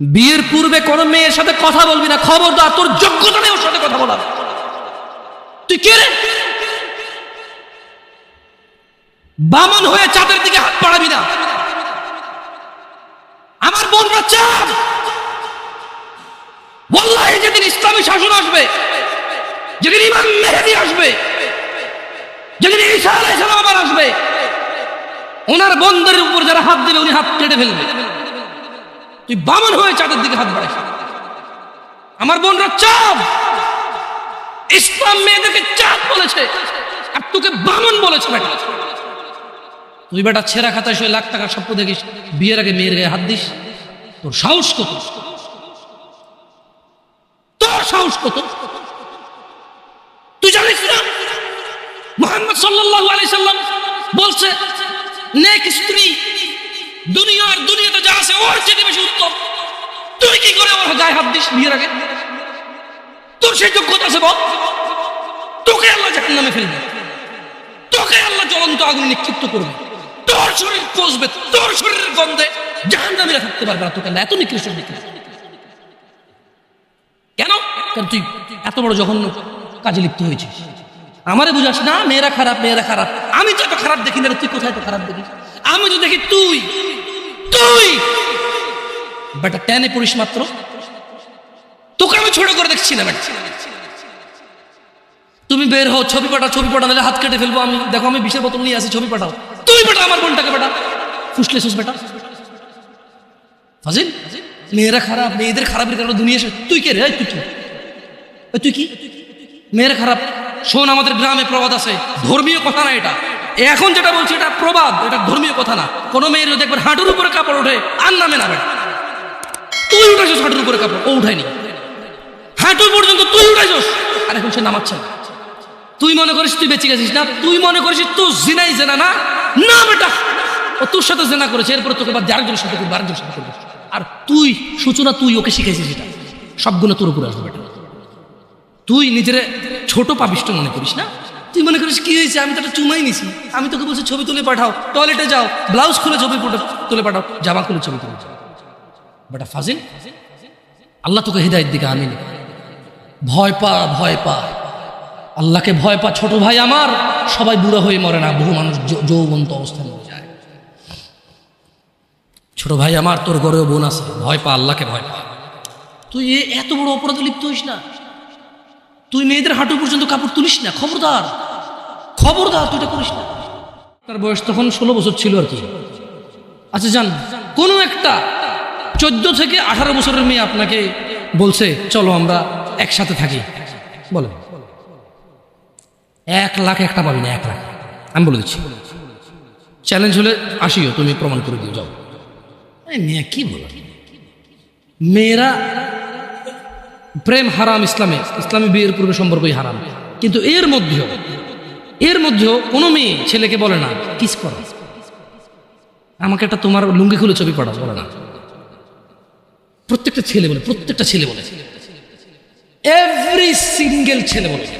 বিয়ের পূর্বে কোনো মেয়ের সাথে কথা বলবি না, খবরদার, তোর যোগ্যতা নেই ওর সাথে কথা বলার। তুই কে রে? বামন হয়ে চাঁদের দিকে হাত বাড়াবি না। আমার বোনরা চাঁদ। বল্লাহে যেদিন ইসলামী শাসন আসবে, যেদিন ইমাম মেহেদি আসবে, যেদিন ঈসা আলাইহিস সালাম আবার আসবে, ওনার বন্ধের উপর যারা হাত দেবে, উনি হাত কেটে ফেলবে। তুই বামন হয়ে চাঁদের দিকে হাত বাড়াইস। আমার বোনরা চাঁদ। ইসলাম মেয়েদেরকে চাঁদ বলেছে আর তোকে বামন বলেছে তুই বেটা ছেঁড়া খাতায় শুয়ে লাখ টাকার স্বপ্ন দেখিস, বিয়ের আগে মেয়ের গায়ে হাত দিস। তোর সাহস কত? তোর সাহস কত? তুই জানিস না? মোহাম্মদ সাল্লাল্লাহু আলাইহি সাল্লাম বলছে, নেক স্ত্রী দুনিয়ার দুনিয়াতে যা আছে, ওর চেয়ে বেশি উত্তম। তুই কি করে ওর গায়ে হাত দিস বিয়ের আগে? তোর সেই যোগ্যতা আছে, বল। তোকে আল্লাহ জাহান নামে ফেলবে। তোকে আল্লাহ জ্বলন্ত আগুন নিক্ষিপ্ত করবে। তোর শরীর পচবে, তোর শরীরের গন্ধে জাহান নামীরা থাকতে পারবে না, তোকে আল্লাহ এত নিকৃষ্ট নিকৃষ্ট কেন? কারণ তুই এত বড় জঘন্য কাজে লিপ্ত হয়েছিস। আমারে বুঝাস না, মেয়েরা খারাপ মেয়েরা খারাপ। আমি তো এত খারাপ দেখি না তুই কোথায় তো খারাপ দেখিস? আমি তো দেখি তুই তুই। বেটা, টেনে পড়িস মাত্র। তোকে আমি ছোট করে দেখছি না, বেটা। তুমি বের হও, ছবি পাঠাও ছবি পাঠাও, নাহলে হাত কেটে ফেলব আমি। দেখো, আমি বিশের বোতল নিয়ে আসি, ছবি পাঠাও। তুই বেটা আমার বোনটাকে বেটা। ফুসলে সুস, বেটা। ফাজিল, মেয়েরা খারাপ, মেয়েদের খারাপের কারণে দুনিয়া। তুই কে রে? তুই কি? তুই কি? মেয়েরা খারাপ। শোন, আমাদের গ্রামে প্রবাদ আছে। ধর্মীয় কথা না এটা। এখন যেটা বলছি, এটা প্রবাদ। এটা ধর্মীয় কথা না। কোনো মেয়ের একবার হাঁটুর উপরে কাপড় ওঠে, আর নামে না বেটা তুই উঠেছিস হাঁটুর উপরে কাপড়? ও উঠায়নি। হাঁটু পর্যন্ত তুই উঠেছিস আর এখন সে নামাচ্ছে না। তুই মনে করিস তুই বেঁচে গেছিস না? তুই মনে করিস তুই জিনাই জেনা না? না বেটা। ও তোর সাথে জেনা করেছে, এরপরে তোকে দিয়ে আরেকজনের সাথে করবে, আরেকজনের সাথে করবে। আর তুই, সূচনা, তুই ওকে শিখেছিস এটা। সবগুলো তোর উপরে আসবে বেটা। তুই নিজের ছোট পাবিষ্ট মনে করিস না? তুই মনে করিস কি হয়েছে? আমি তো একটা চুমাই নিছি। আমি তোকে বলছি, ছবি তুলে পাঠাও। টয়লেটে যাও। ব্লাউজ খুলে ছবি তুলে পাঠাও। জামা খুলে ছবি তুলে। বেটা ফাজিল, আল্লাহ তোকে হৃদায়ের দিকে, আমিন। ভয় পা ভয় পা। আল্লাহকে ভয় পা। ছোট ভাই আমার, সবাই বুড়ো হয়ে মরে না। বহু মানুষ যৌবন্ত অবস্থায় মরে যায়। ছোট ভাই আমার, তোর গড়েও বোন আছে। ভয় পা, আল্লাহকে ভয় পা। তুই এত বড় অপরাধে লিপ্ত হইস না। তুই মেয়েদের হাঁটু পর্যন্ত কাপড় তুলিস না, খবরদার। খবরদার, তুই এটা করিস না। তার বয়স তখন ষোলো বছর ছিল আর কি। আচ্ছা যান কোনো একটা চোদ্দ থেকে আঠারো বছরের মেয়ে আপনাকে বলছে, চলো আমরা একসাথে থাকি। বলে। এক লাখ একটা পাবি না, এক লাখ। আমি বলে দিচ্ছি। চ্যালেঞ্জ হলে আসিও, তুমি প্রমাণ করে দিও, যাও। মেয়ে কি বলো? মেয়েরা প্রেম হারাম ইসলামে। ইসলামী বিয়ের পূর্বে সম্পর্কই হারাম। কিন্তু এর মধ্যেও এর মধ্যেও কোনো মেয়ে ছেলেকে বলে না, কিস কর। আমাকে একটা তোমার লুঙ্গি খুলে ছবি পড়া বলে না। প্রত্যেকটা ছেলে বলে, প্রত্যেকটা ছেলে বলে। এভরি সিঙ্গেল ছেলে বলে।